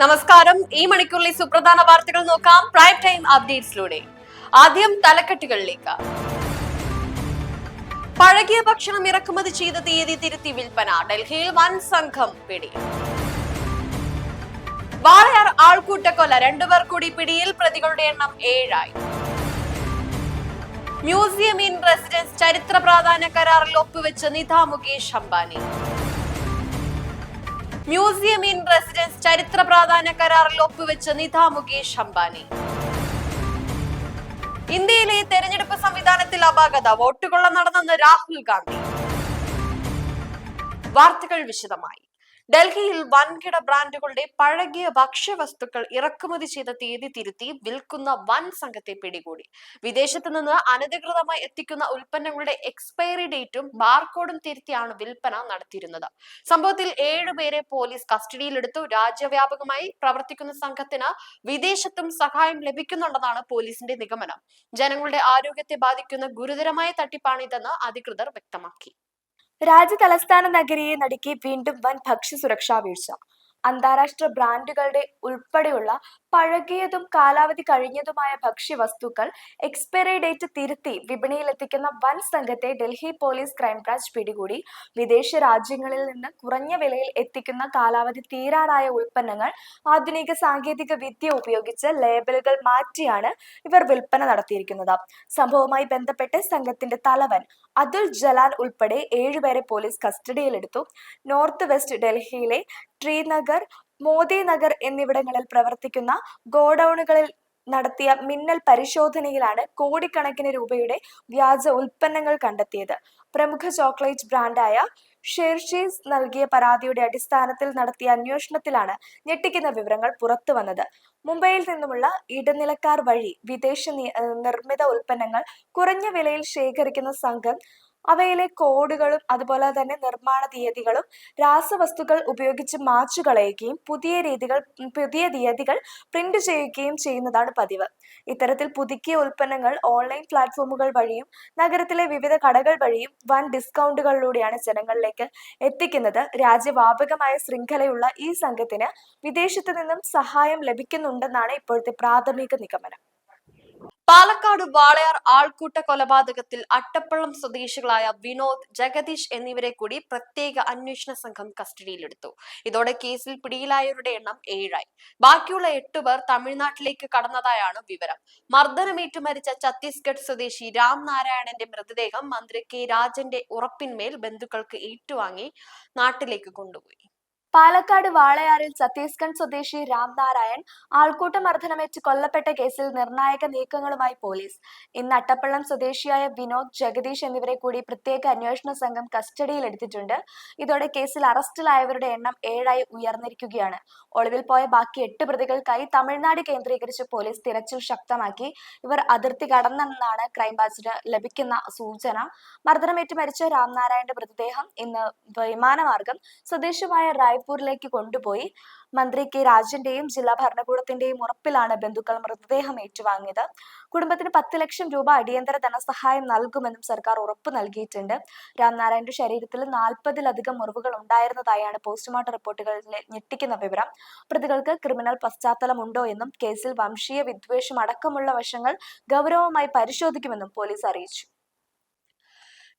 നമസ്കാരം. ഈ മണിക്കൂറിലെ സുപ്രധാന വാർത്തകൾ നോക്കാം. പ്രൈം ടൈം അപ്ഡേറ്റ്സിലൂടെ. ആദ്യം തലക്കെട്ടുകളിലേക്ക്. പഴകിയ ഭക്ഷണം ഇറക്കുമതി ചെയ്ത തീയതി തിരുത്തി വിൽപ്പന. ഡൽഹിയിൽ വൻ സംഘം പിടി വാളയാർ ആൾക്കൂട്ടക്കൊല. രണ്ടുപേർ കൂടി പിടിയിൽ. പ്രതികളുടെ എണ്ണം ഏഴായി. മ്യൂസിയം ഇൻ റെസിഡൻസ് ചരിത്ര പ്രാധാന്യ കരാറിൽ ഒപ്പുവെച്ച് Nita Mukesh Ambani. Museum in residence ചരിത്ര പ്രാധാന്യ കരാറിൽ ഒപ്പുവെച്ച് നിത മുകേഷ് അംബാനി. ഇന്ത്യയിലെ തെരഞ്ഞെടുപ്പ് സംവിധാനത്തിൽ അപാകത വോട്ടുകൊള്ള നടന്നെന്ന് രാഹുൽ ഗാന്ധി. വാർത്തകൾ വിശദമായി. ഡൽഹിയിൽ വൻകിട ബ്രാൻഡുകളുടെ പഴകിയ ഭക്ഷ്യവസ്തുക്കൾ ഇറക്കുമതി ചെയ്ത തീയതി തിരുത്തി വിൽക്കുന്ന വൻ സംഘത്തെ പിടികൂടി. വിദേശത്ത് നിന്ന് അനധികൃതമായി എത്തിക്കുന്ന ഉൽപ്പന്നങ്ങളുടെ എക്സ്പയറി ഡേറ്റും ബാർകോഡും തിരുത്തിയാണ് വിൽപ്പന നടത്തിയിരുന്നത്. സംഭവത്തിൽ ഏഴുപേരെ പോലീസ് കസ്റ്റഡിയിലെടുത്തു. രാജ്യവ്യാപകമായി പ്രവർത്തിക്കുന്ന സംഘത്തിന് വിദേശത്തും സഹായം ലഭിക്കുന്നുണ്ടെന്നാണ് പോലീസിന്റെ നിഗമനം. ജനങ്ങളുടെ ആരോഗ്യത്തെ ബാധിക്കുന്ന ഗുരുതരമായ തട്ടിപ്പാണിതെന്ന് അധികൃതർ വ്യക്തമാക്കി. രാജ്യ തലസ്ഥാന നഗരിയെ നടുക്കി വീണ്ടും വൻ ഭക്ഷ്യസുരക്ഷാ വീഴ്ച. അന്താരാഷ്ട്ര ബ്രാൻഡുകളുടെ ഉൾപ്പെടെയുള്ള പഴകിയതും കാലാവധി കഴിഞ്ഞതുമായ ഭക്ഷ്യവസ്തുക്കൾ എക്സ്പയറി ഡേറ്റ് തിരുത്തി വിപണിയിലെത്തിക്കുന്ന വൻ സംഘത്തെ ഡൽഹി പോലീസ് ക്രൈംബ്രാഞ്ച് പിടികൂടി. വിദേശ രാജ്യങ്ങളിൽ നിന്ന് കുറഞ്ഞ വിലയിൽ എത്തിക്കുന്ന കാലാവധി തീരാറായ ഉൽപ്പന്നങ്ങൾ ആധുനിക സാങ്കേതിക വിദ്യ ഉപയോഗിച്ച് ലേബലുകൾ മാറ്റിയാണ് ഇവർ വിൽപ്പന നടത്തിയിരിക്കുന്നത്. സംഭവവുമായി ബന്ധപ്പെട്ട് സംഘത്തിന്റെ തലവൻ അതുൽ ജലാൽ ഉൾപ്പെടെ ഏഴുപേരെ പോലീസ് കസ്റ്റഡിയിലെടുത്തു. നോർത്ത് വെസ്റ്റ് ഡൽഹിയിലെ ശ്രീനഗർ മോദി നഗർ എന്നിവിടങ്ങളിൽ പ്രവർത്തിക്കുന്ന ഗോഡൌണുകളിൽ നടത്തിയ മിന്നൽ പരിശോധനയിലാണ് കോടിക്കണക്കിന് രൂപയുടെ വ്യാജ ഉൽപ്പന്നങ്ങൾ കണ്ടെത്തിയത്. പ്രമുഖ ചോക്ലേറ്റ് ബ്രാൻഡായ ഷെർഷീസ് നൽകിയ പരാതിയുടെ അടിസ്ഥാനത്തിൽ നടത്തിയ അന്വേഷണത്തിലാണ് ഞെട്ടിക്കുന്ന വിവരങ്ങൾ പുറത്തു വന്നത്. മുംബൈയിൽ നിന്നുമുള്ള ഇടനിലക്കാർ വഴി വിദേശ നിർമ്മിത ഉൽപ്പന്നങ്ങൾ കുറഞ്ഞ വിലയിൽ ശേഖരിക്കുന്ന സംഘം അവയിലെ കോഡുകളും അതുപോലെ തന്നെ നിർമ്മാണ തീയതികളും രാസവസ്തുക്കൾ ഉപയോഗിച്ച് മാച്ചു കളയുകയും പുതിയ രീതികൾ പുതിയ തീയതികൾ പ്രിന്റ് ചെയ്യുകയും ചെയ്യുന്നതാണ് പതിവ്. ഇത്തരത്തിൽ പുതുക്കിയ ഉൽപ്പന്നങ്ങൾ ഓൺലൈൻ പ്ലാറ്റ്ഫോമുകൾ വഴിയും നഗരത്തിലെ വിവിധ കടകൾ വഴിയും വൻ ഡിസ്കൗണ്ടുകളിലൂടെയാണ് ജനങ്ങളിലേക്ക് എത്തിക്കുന്നത്. രാജ്യവ്യാപകമായ ശൃംഖലയുള്ള ഈ സംഘത്തിന് വിദേശത്തു നിന്നും സഹായം ലഭിക്കുന്നുണ്ടെന്നാണ് ഇപ്പോഴത്തെ പ്രാഥമിക നിഗമനം. പാലക്കാട് വാളയാർ ആൾക്കൂട്ട കൊലപാതകത്തിൽ അട്ടപ്പള്ളം സ്വദേശികളായ വിനോദ് ജഗദീഷ് എന്നിവരെ കൂടി പ്രത്യേക അന്വേഷണ സംഘം കസ്റ്റഡിയിലെടുത്തു. ഇതോടെ കേസിൽ പിടിയിലായവരുടെ എണ്ണം ഏഴായി. ബാക്കിയുള്ള എട്ടുപേർ തമിഴ്നാട്ടിലേക്ക് കടന്നതായാണ് വിവരം. മർദ്ദനമേറ്റു മരിച്ച ഛത്തീസ്ഗഡ് സ്വദേശി രാം നാരായണന്റെ മൃതദേഹം മന്ത്രി കെ രാജന്റെ ഉറപ്പിന്മേൽ ബന്ധുക്കൾക്ക് ഏറ്റുവാങ്ങി നാട്ടിലേക്ക് കൊണ്ടുപോയി. പാലക്കാട് വാളയാറിൽ ഛത്തീസ്ഗഡ് സ്വദേശി രാംനാരായൺ ആൾക്കൂട്ട മർദ്ദനമേറ്റ് കൊല്ലപ്പെട്ട കേസിൽ നിർണായക നീക്കങ്ങളുമായി പോലീസ്. ഇന്ന് അട്ടപ്പള്ളം സ്വദേശിയായ വിനോദ് ജഗദീഷ് എന്നിവരെ കൂടി പ്രത്യേക അന്വേഷണ സംഘം കസ്റ്റഡിയിലെടുത്തിട്ടുണ്ട് ഇതോടെ കേസിൽ അറസ്റ്റിലായവരുടെ എണ്ണം ഏഴായി ഉയർന്നിരിക്കുകയാണ്. ഒളിവിൽ പോയ ബാക്കി എട്ട് പ്രതികൾക്കായി തമിഴ്നാട് കേന്ദ്രീകരിച്ച് പോലീസ് തിരച്ചിൽ ശക്തമാക്കി. ഇവർ അതിർത്തി കടന്നെന്നാണ് ക്രൈംബ്രാഞ്ചിന് ലഭിക്കുന്ന സൂചന. മർദ്ദനമേറ്റ് മരിച്ച രാംനാരായണന്റെ മൃതദേഹം ഇന്ന് വിമാനമാർഗം സ്വദേശമായ റായ്പൂരിലേക്ക് കൊണ്ടുപോയി. മന്ത്രി കെ രാജന്റെയും ജില്ലാ ഭരണകൂടത്തിന്റെയും ഉറപ്പിലാണ് ബന്ധുക്കൾ മൃതദേഹം ഏറ്റുവാങ്ങിയത്. കുടുംബത്തിന് പത്ത് ലക്ഷം രൂപ അടിയന്തര ധനസഹായം നൽകുമെന്നും സർക്കാർ ഉറപ്പ് നൽകിയിട്ടുണ്ട്. രാംനാരായണന്റെ ശരീരത്തിൽ നാൽപ്പതിലധികം മുറിവുകൾ ഉണ്ടായിരുന്നതായാണ് പോസ്റ്റ്മോർട്ടം റിപ്പോർട്ടുകളിൽ ഞെട്ടിക്കുന്ന വിവരം. പ്രതികൾക്ക് ക്രിമിനൽ പശ്ചാത്തലമുണ്ടോ എന്നും കേസിൽ വംശീയ വിദ്വേഷം അടക്കമുള്ള വശങ്ങൾ ഗൗരവമായി പരിശോധിക്കുമെന്നും പോലീസ് അറിയിച്ചു.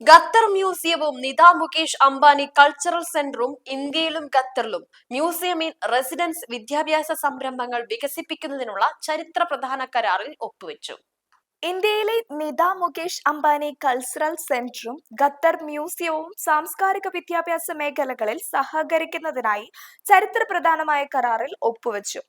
ഖത്തർ മ്യൂസിയവും നിത മുകേഷ് അംബാനി കൾച്ചറൽ സെന്ററും ഇന്ത്യയിലും ഖത്തറിലും. മ്യൂസിയം ഇൻ റെസിഡൻസ് വിദ്യാഭ്യാസ സംരംഭങ്ങൾ വികസിപ്പിക്കുന്നതിനുള്ള ചരിത്ര പ്രധാന കരാറിൽ ഒപ്പുവെച്ചു. ഇന്ത്യയിലെ നിത മുകേഷ് അംബാനി കൾച്ചറൽ സെന്ററും ഖത്തർ മ്യൂസിയവും സാംസ്കാരിക വിദ്യാഭ്യാസ മേഖലകളിൽ സഹകരിക്കുന്നതിനായി ചരിത്ര പ്രധാനമായ കരാറിൽ ഒപ്പുവച്ചു.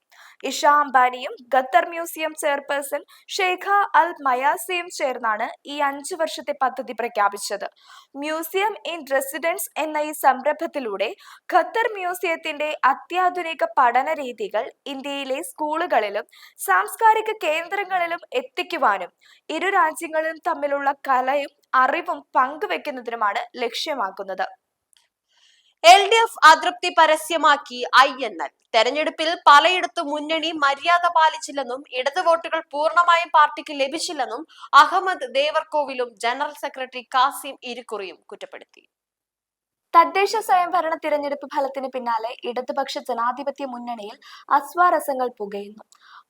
Isha അംബാനിയും Qatar museum chairperson Sheikha Al മയാസിയും ചേർന്നാണ് ഈ അഞ്ചു വർഷത്തെ പദ്ധതി പ്രഖ്യാപിച്ചത്. മ്യൂസിയം ഇൻ റെസിഡൻസ് എന്ന ഈ സംരംഭത്തിലൂടെ ഖത്തർ മ്യൂസിയത്തിന്റെ അത്യാധുനിക പഠന രീതികൾ ഇന്ത്യയിലെ സ്കൂളുകളിലും സാംസ്കാരിക കേന്ദ്രങ്ങളിലും എത്തിക്കുവാനും ഇരു രാജ്യങ്ങളും തമ്മിലുള്ള കലയും അറിവും പങ്കുവെക്കുന്നതിനുമാണ് ലക്ഷ്യമാക്കുന്നത്. എൽ ഡി എഫ് അതൃപ്തി പരസ്യമാക്കി ഐ എൻ എൽ. തെരഞ്ഞെടുപ്പിൽ പലയിടത്തും മുന്നണി മര്യാദ പാലിച്ചില്ലെന്നും ഇടത് വോട്ടുകൾ പൂർണമായും പാർട്ടിക്ക് ലഭിച്ചില്ലെന്നും അഹമ്മദ് ദേവർകോവിലും ജനറൽ സെക്രട്ടറി കാസിം ഇരിക്കുറിയും കുറ്റപ്പെടുത്തി. തദ്ദേശ സ്വയംഭരണ തിരഞ്ഞെടുപ്പ് ഫലത്തിന് പിന്നാലെ ഇടതുപക്ഷ ജനാധിപത്യ മുന്നണിയിൽ അസ്വാരസങ്ങൾ പുകയുന്നു.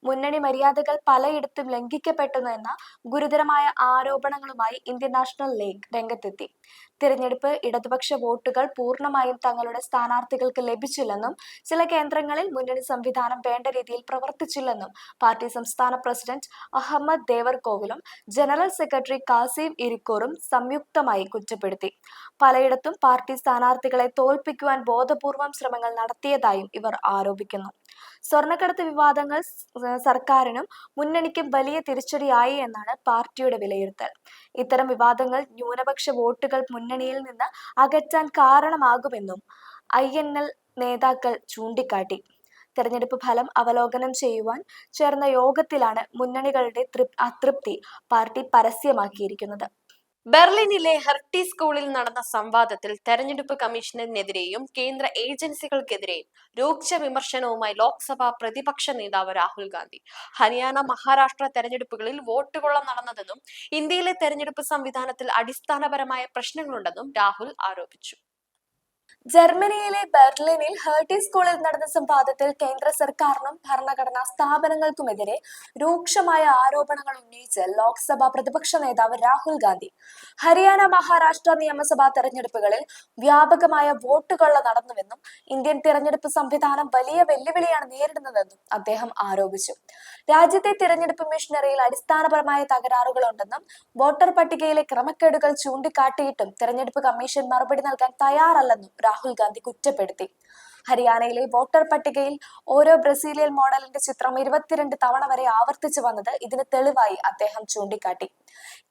മുന്നണി മര്യാദകൾ പലയിടത്തും ലംഘിക്കപ്പെട്ടുന്നു എന്ന ഗുരുതരമായ ആരോപണങ്ങളുമായി ഇന്ത്യൻ നാഷണൽ ലീഗ് രംഗത്തെത്തി. തിരഞ്ഞെടുപ്പ് ഇടതുപക്ഷ വോട്ടുകൾ പൂർണമായും തങ്ങളുടെ സ്ഥാനാർത്ഥികൾക്ക് ലഭിച്ചില്ലെന്നും ചില കേന്ദ്രങ്ങളിൽ മുന്നണി സംവിധാനം വേണ്ട രീതിയിൽ പ്രവർത്തിച്ചില്ലെന്നും പാർട്ടി സംസ്ഥാന പ്രസിഡന്റ് അഹമ്മദ് ദേവർകോവിലും ജനറൽ സെക്രട്ടറി കാസിം ഇരിക്കൂറും സംയുക്തമായി കുറ്റപ്പെടുത്തി. പലയിടത്തും പാർട്ടി സ്ഥാനാർത്ഥികളെ തോൽപ്പിക്കുവാൻ ബോധപൂർവം ശ്രമങ്ങൾ നടത്തിയതായും ഇവർ ആരോപിക്കുന്നു. സ്വർണക്കടത്ത് വിവാദങ്ങൾ സർക്കാരിനും മുന്നണിക്കും വലിയ തിരിച്ചടിയായി എന്നാണ് പാർട്ടിയുടെ വിലയിരുത്തൽ. ഇത്തരം വിവാദങ്ങൾ ന്യൂനപക്ഷ വോട്ടുകൾ മുന്നണിയിൽ നിന്ന് അകറ്റാൻ കാരണമാകുമെന്നും ഐ എൻ എൽ നേതാക്കൾ ചൂണ്ടിക്കാട്ടി. തെരഞ്ഞെടുപ്പ് ഫലം അവലോകനം ചെയ്യുവാൻ ചേർന്ന യോഗത്തിലാണ് മുന്നണികളുടെ തൃപ് അതൃപ്തി പാർട്ടി പരസ്യമാക്കിയിരിക്കുന്നത്. ബെർലിനിലെ ഹെർട്ടി സ്കൂളിൽ നടന്ന സംവാദത്തിൽ തെരഞ്ഞെടുപ്പ് കമ്മീഷനെതിരെയും കേന്ദ്ര ഏജൻസികൾക്കെതിരെയും രൂക്ഷ വിമർശനവുമായി ലോക്സഭാ പ്രതിപക്ഷ നേതാവ് രാഹുൽ ഗാന്ധി. ഹരിയാന മഹാരാഷ്ട്ര തെരഞ്ഞെടുപ്പുകളിൽ വോട്ടുകൊള്ളം നടന്നതെന്നും ഇന്ത്യയിലെ തെരഞ്ഞെടുപ്പ് സംവിധാനത്തിൽ അടിസ്ഥാനപരമായ പ്രശ്നങ്ങളുണ്ടെന്നും രാഹുൽ ആരോപിച്ചു. ജർമ്മനിയിലെ ബെർലിനിൽ ഹേർട്ടി സ്കൂളിൽ നടന്ന സംവാദത്തിൽ കേന്ദ്ര സർക്കാരിനും ഭരണഘടനാ സ്ഥാപനങ്ങൾക്കുമെതിരെ രൂക്ഷമായ ആരോപണങ്ങൾ ഉന്നയിച്ച് ലോക്സഭാ പ്രതിപക്ഷ നേതാവ് രാഹുൽ ഗാന്ധി. ഹരിയാന മഹാരാഷ്ട്ര നിയമസഭാ തെരഞ്ഞെടുപ്പുകളിൽ വ്യാപകമായ വോട്ടുകൊള്ള നടന്നുവെന്നും ഇന്ത്യൻ തിരഞ്ഞെടുപ്പ് സംവിധാനം വലിയ വെല്ലുവിളിയാണ് നേരിടുന്നതെന്നും അദ്ദേഹം ആരോപിച്ചു. രാജ്യത്തെ തിരഞ്ഞെടുപ്പ് മിഷനറിയിൽ അടിസ്ഥാനപരമായ തകരാറുകളുണ്ടെന്നും വോട്ടർ പട്ടികയിലെ ക്രമക്കേടുകൾ ചൂണ്ടിക്കാട്ടിയിട്ടും തിരഞ്ഞെടുപ്പ് കമ്മീഷൻ മറുപടി നൽകാൻ തയ്യാറല്ലെന്നും രാഹുൽ ഗാന്ധി കുറ്റപ്പെടുത്തി. ഹരിയാനയിലെ വോട്ടർ പട്ടികയിൽ ഓരോ ബ്രസീലിയൻ മോഡലിന്റെ ചിത്രം ഇരുപത്തിരണ്ട് തവണ വരെ ആവർത്തിച്ചു വന്നത് ഇതിന് തെളിവായി അദ്ദേഹം ചൂണ്ടിക്കാട്ടി.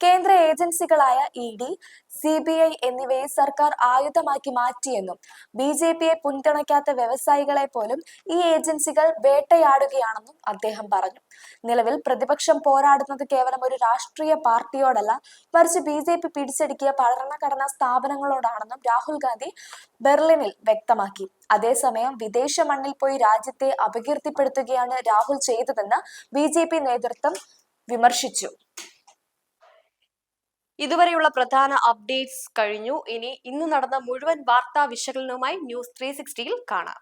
കേന്ദ്ര ഏജൻസികളായ E D C B I എന്നിവയെ സർക്കാർ ആയുധമാക്കി മാറ്റിയെന്നും ബി ജെ പിയെ പിന്തുണയ്ക്കാത്ത വ്യവസായികളെ പോലും ഈ ഏജൻസികൾ വേട്ടയാടുകയാണെന്നും അദ്ദേഹം പറഞ്ഞു. നിലവിൽ പ്രതിപക്ഷം പോരാടുന്നത് കേവലം ഒരു രാഷ്ട്രീയ പാർട്ടിയോടല്ല മറിച്ച് ബി ജെ പി പിടിച്ചെടുക്കിയ ഭരണഘടനാ സ്ഥാപനങ്ങളോടാണെന്നും രാഹുൽ ഗാന്ധി ബെർലിനിൽ വ്യക്തമാക്കി. അതേസമയം വിദേശ മണ്ണിൽ പോയി രാജ്യത്തെ അപകീർത്തിപ്പെടുത്തുകയാണ് രാഹുൽ ചെയ്തതെന്ന് ബി ജെ പി നേതൃത്വം വിമർശിച്ചു. ഇതുവരെയുള്ള പ്രധാന അപ്ഡേറ്റ്സ് കഴിഞ്ഞു. ഇനി ഇന്ന് നടന്ന മുഴുവൻ വാർത്താ വിശകലനവുമായി ന്യൂസ് ത്രീ സിക്സ്റ്റിയിൽ കാണാം.